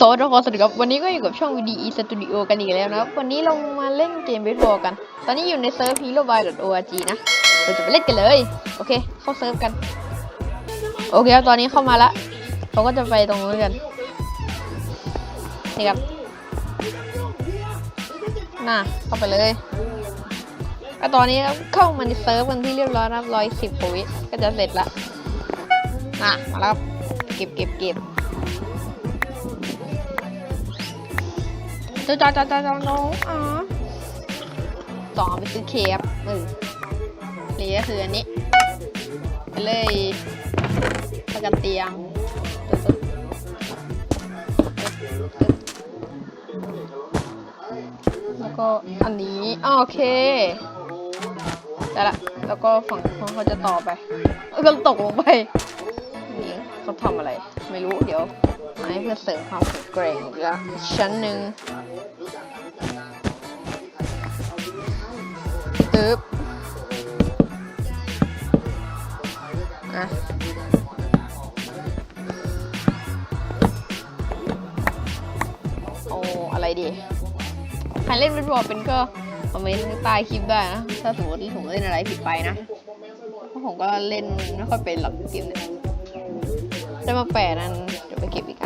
สวัสดีครับสวัสดีครับ วันนี้ก็อยู่กับช่อง VDE Studio กันอีกแล้วนะครับ วันนี้เรามาเล่นเกมเบสบอลกัน ตอนนี้อยู่ในเซิร์ฟ heroby.org นะ เราจะไปเล่นกันเลย โอเค เข้าเซิร์ฟกัน โอเคครับ ตอนนี้เข้ามาละ เราก็จะไปตรงนู้นกัน นี่ครับ น่ะเข้าไปเลยก็ตอนนี้เข้ามาในเซิร์ฟกันที่เรียบร้อยนะครับร้อยสิบวิก็จะเสร็จละ น่ะมาแล้วครับเก็บเก็บเก็บ จอจอจอจอจอน้องอ๋อสองเอไปซื้อเคฟเออนี่ก็คืออันนี้ไปเลยประกันเตียงแล้วก็อันนี้โอเคได้ละแล้วก็ฝั่งของเขาจะต่อไปเอ้ยก็ตกลงไปนี่เขาทำอะไร ไม่รู้เดี๋ยว มาให้เพื่อเสริมความแข็งแกร่งอีกละชั้นหนึ่งตึ๊บอะโอ้อะไรดี ใครเล่นเบสบอลเป็นก็คอมเมนต์ใต้คลิปได้นะ ถ้าสมมติผมเล่นอะไรผิดไปนะเพราะผมก็เล่นไม่ค่อยเป็นหรอกเกมเนี้ยได้มาแปดนั้นเดี๋ยวไปเก็บอีกอัน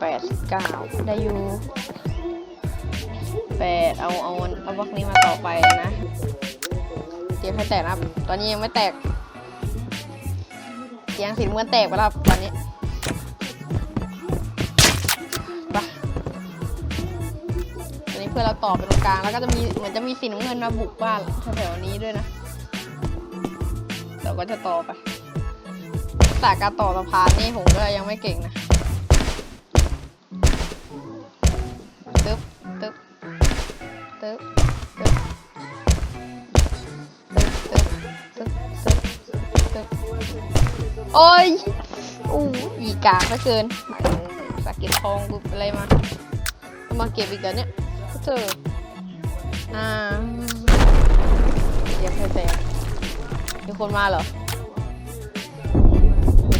แปดเก้าได้อยู่แปดเอาเอาเอาบล็อกนี้มาต่อไปนะเตรียมให้แตกนะครับ ตอนนี้ยังไม่แตกเสียงสีน้ำเงินแตกไปแล้วตอนนี้ไปตอนนี้เพื่อเราต่อไปตรงกลางแล้วก็จะมีเหมือนจะมีสีน้ำเงินมาบุกบ้านแถวๆนี้ด้วยนะเราก็จะต่อไปแต่การต่อสะพานนี่ผมก็ยังไม่เก่งนะ โอ้ยอู้อีกากเหลือเกินสะเก็ตทองกูอะไรมา มาเก็บอีกแล้วเนี่ยเจออ่าเดี๋ยวแตกมีคนมาเหรอ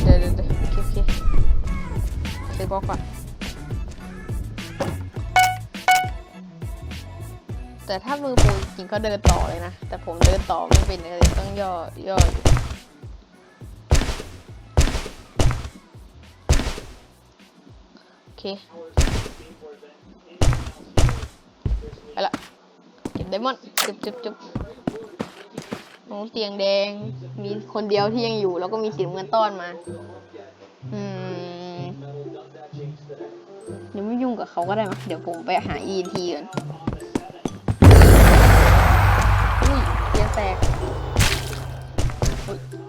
เดี๋ยวเดี๋ยวเดี๋ยวโอเคโอเคซื้อบล็อกก่อนแต่ถ้ามือปูจริงก็เดินต่อเลยนะ แต่ผมเดินต่อไม่เป็นเลยต้องย่อย่ออยู่ เค ไปละ เก็บไดมอนด์จุบจุบจุบน้องเตียงแดง มีคนเดียวที่ยังอยู่ แล้วก็มีสีน้ำเงินต้อนมา อืมเดี๋ยวไม่ยุ่งกับเขาก็ได้มั้ยเดี๋ยวผมไปหา ENT ก่อนอุ้ยเตียงแตก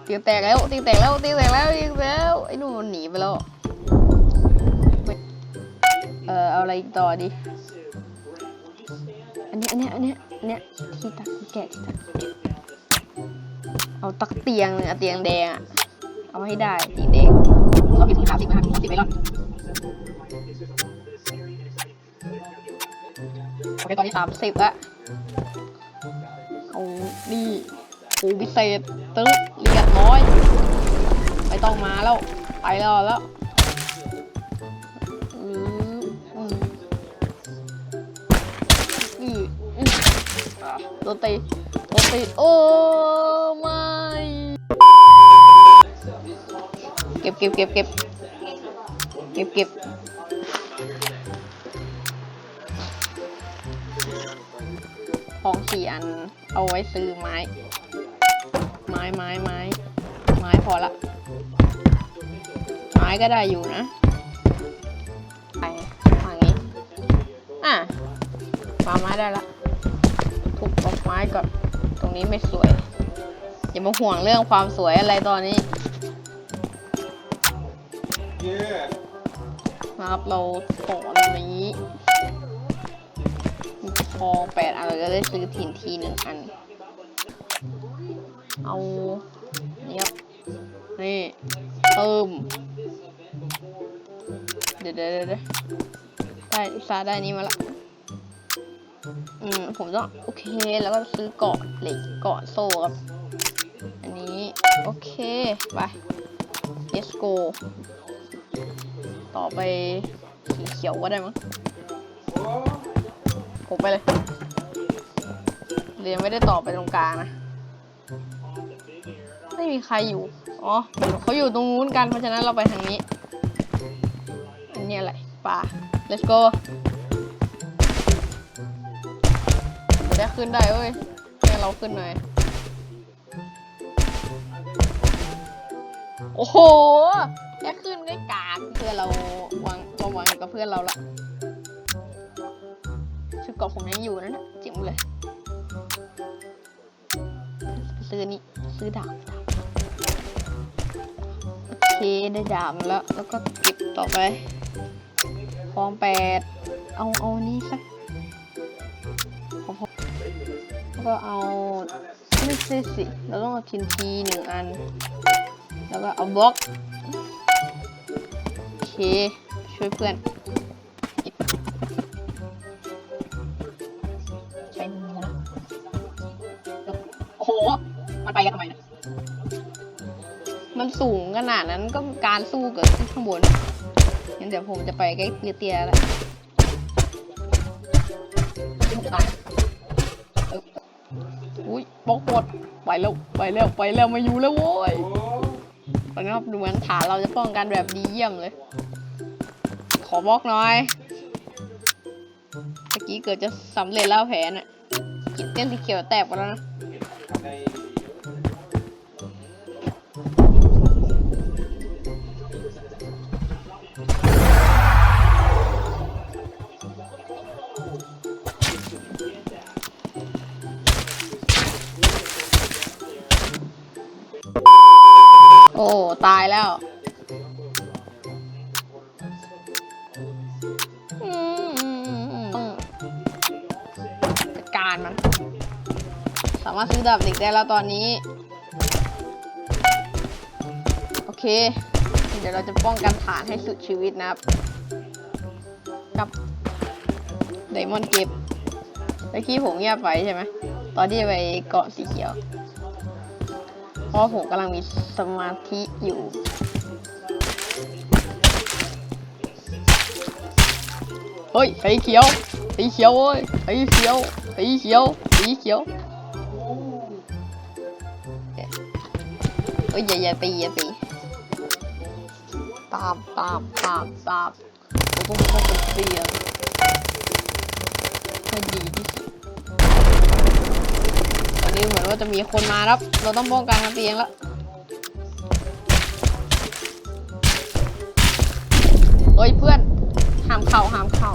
เตียงแตกแล้วเตียงแตกแล้วเตียงแตกแล้วเตียงแตกแล้วไอ้นู่นมันหนีไปแล้ว เออเอาอะไรอีกต่อดี อันเนี้ยอันเนี้ยอันเนี้ยอันเนี้ยที่ตักแกะที่ตักเอาตักเตียงหนึ่งอะเตียงแดงอะเอาให้ได้สีแดงเราเป็นสีขาวสีขาวสีไม่รอดโอเคตอนนี้สามสิบละเอานี่ปูพิเศษตึ๊บเรียบร้อยไม่ต้องมาแล้ว ไปแล้วแล้ว อะโดนตีโดนตีโอ้ไม่เก็บเก็บเก็บเก็บเก็บเก็บของสี่อันเอาไว้ซื้อไม้ ไม้ไม้ไม้ ไม้พอละ ไม้ก็ได้อยู่นะ ไปทางนี้ อะวางไม้ได้ละ ไม้ก่อน ตรงนี้ไม่สวย อย่ามาห่วงเรื่องความสวยอะไรตอนนี้นะครับเราขออันนี้มีทองแปดอันเราจะได้ซื้อถิ่นทีหนึ่งอัน เอาเนี่ครับนี่เติมเดี๋ยวเดี๋ยวเดี๋ยวได้อุตส่าได้นี้มาละ อืมผมต้องโอเคแล้วก็ซื้อเกาะเหล็กเกาะโซ่ครับ อันนี้ โอเคไป let's go ต่อไปสีเขียวก็ได้มั้งกดไปเลยเรียนไม่ได้ต่อไปตรงกลางนะ ไม่มีใครอยู่ อ๋อเขาอยู่ตรงนู้นกันเพราะฉะนั้นเราไปทางนี้ อันเนี้ยแหละป่า let's go เดี๋ยวได้ขึ้นได้เว้ยให้เราขึ้นหน่อย โอ้โหแค่ขึ้นได้กากเพื่อนเราวางเราวางอยู่กับเพื่อนเราละชุดเกาะผมยังอยู่นะนี่ยจิ๋มเลย ซื้อนี่ซื้อดาบดาบโอเคได้ดาบแล้ว แล้วก็เก็บต่อไปทองแปดเอาเอานี่สัก ก็เอาไม่ใช่สิเราต้องเอาทินทีหนึ่งอัน แล้วก็เอาบล็อกโอเคช่วยเพื่อนใช้มือนะโอ้โห มันไปกันทำไมนะมันสูงขนาดนั้นก็การสู้เกิดขึ้นข้างบนงั้นเดี๋ยวผมจะไปใกล้เตี้ยๆแล้ว อุ้ยบล็อกหมดไปแล้วไปแล้วไปแล้วไมาอยู่แล้วโว้ยตอนนี้ดูเหมือนฐานเราจะป้องกันแบบดีเยี่ยมเลย ขอบล็อกหน่อยเมื่อกี้เกิดจะสำเร็จแล้วแผนอะกินเต้นสีเขียวแตกไปแล้วนะ อ้ตายแล้วอืมจัดการมัน สามารถซื้อดาบเหล็กได้แล้วตอนนี้ โอเค เดี๋ยวเราจะป้องกันฐานให้สุดชีวิตนะครับ กับไดมอนด์เก็บเมื่อกี้ผมเงียบไปใช่ไหม ตอนที่ไปเกาะสีเขียว เพราะผมกำลังมีสมาธิอยู่เฮ้ยสีเขียวสีเขียวเว้ยสีเขียวสีเขียวสีเขียวเฮ้ยอย่าอย่าตีอย่าตีตามตามตามตามเราต้องป้องกันเสียงให้ดีที่สุด นี้เหมือนว่าจะมีคนมาครับ เราต้องป้องกันกันเองแล้วเฮ้ยเพื่อนห้ามเข้าห้ามเข้า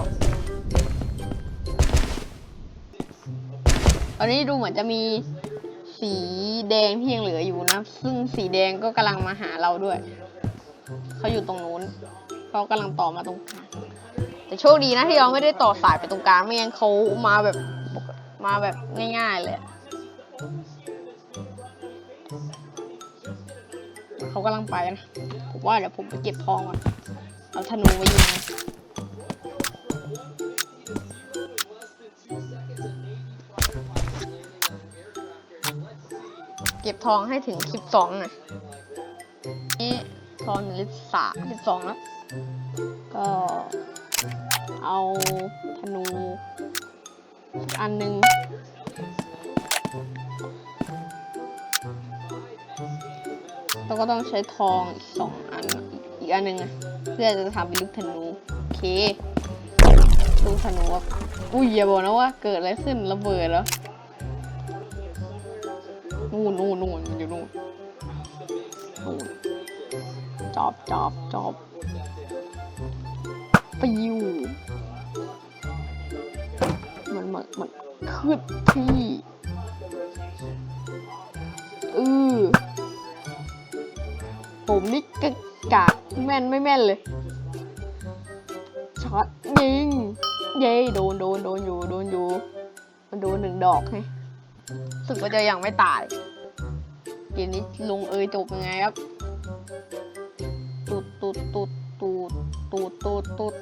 ตอนนี้ดูเหมือนจะมีสีแดงที่ยังเหลืออยู่นะ ซึ่งสีแดงก็กำลังมาหาเราด้วย เขาอยู่ตรงนู้นเขากำลังต่อมาตรงกลาง แต่โชคดีนะที่เราไม่ได้ต่อสายไปตรงกลาง ไม่งั้นเขามาแบบมาแบบง่ายๆเลย เขากำลังไปนะ ผมว่าเดี๋ยวผมไปเก็บทองก่อนเอาธนูไว้ยิงเก็บทองให้ถึงสิบสองนะนี่ทองหนึ่งลิตรสามสิบสองแล้ว ก็เอาธนูอันหนึ่ง ก็ต้องใช้ทองอีกสองอันอีกอันหนึ่งอะเพื่อจะทำเป็นลูกธนูโอเคลูกธนูอะอุ้ยอย่าบอกนะว่าเกิดอะไรขึ้นระเบิดแล้วนู่นนู่นนู่นมันอยู่นู่นนู่นจอบจอบจอบปิวมันมันมันขึ้นที่ ผมนี่กะกากแม่นไม่แม่นเลยช็อตยิง เย้โดนโดนโดนอยู่โดนอยู่ มันโดนหนึ่งดอกไงสึกว่าจะยังไม่ตายเกมนี้ลงเอยจบยังไงครับตูดตูดตูดตูดตูดตูดตูด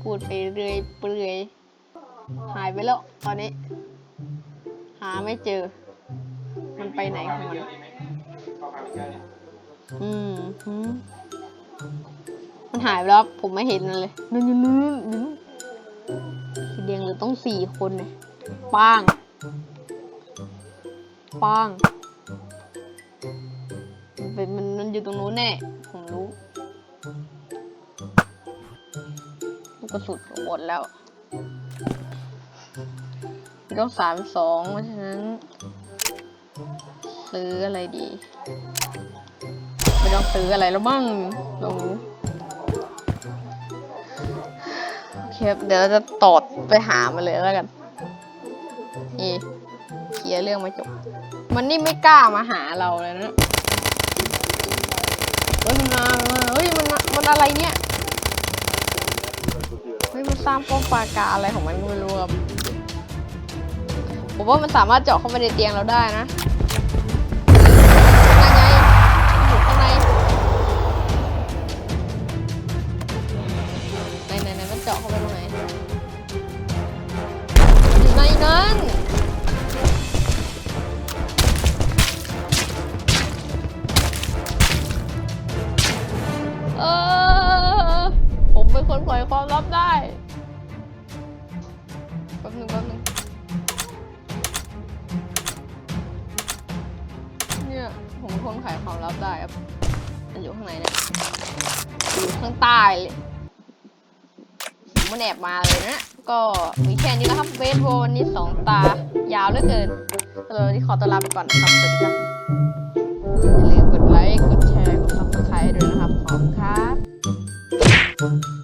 พูดไปเรื่อยเปื่อยหายไปแล้วตอนนี้ หาไม่เจอ มันไปไหนของมัน อืมมันหายไปแล้วผมไม่เห็นมันเลยนู่นนู่นนู่นสีแดงเหลือต้องสี่คนเนี่ยป้างป้างมันเป็นมันมันอยู่ตรงนู้นแน่ผมรู้ลูกกระสุนหมดแล้วต้องสามสองเพราะฉะนั้น ซื้ออะไรดี ไม่ต้องซื้ออะไรแล้วบ้างเราโอเคครับเดี๋ยวเราจะตอดไปหามันเลยแล้วกันนี่เคลียร์เรื่องมาจบ มันนี่ไม่กล้ามาหาเราเลยนะเฮ้ยมันมาเฮ้ยมันมันอะไรเนี่ยเฮ้ยมันสร้างป้อมปราการอะไรของมันไม่รู้ครับผมว่ามันสามารถเจาะเข้าไปในเตียงเราได้นะางใต้เลยมันแอบมาเลยนะ ก็มีแค่นี้นะครับเบสโบวันนี้สองตายาวเหลือเกินเลยที่ขอตัวลาไปก่อนครับ สวัสดีครับอย่าลืมกดไลค์ กดแชร์ กดซับสไครต์ด้วยนะครับ ขอบคุณครับ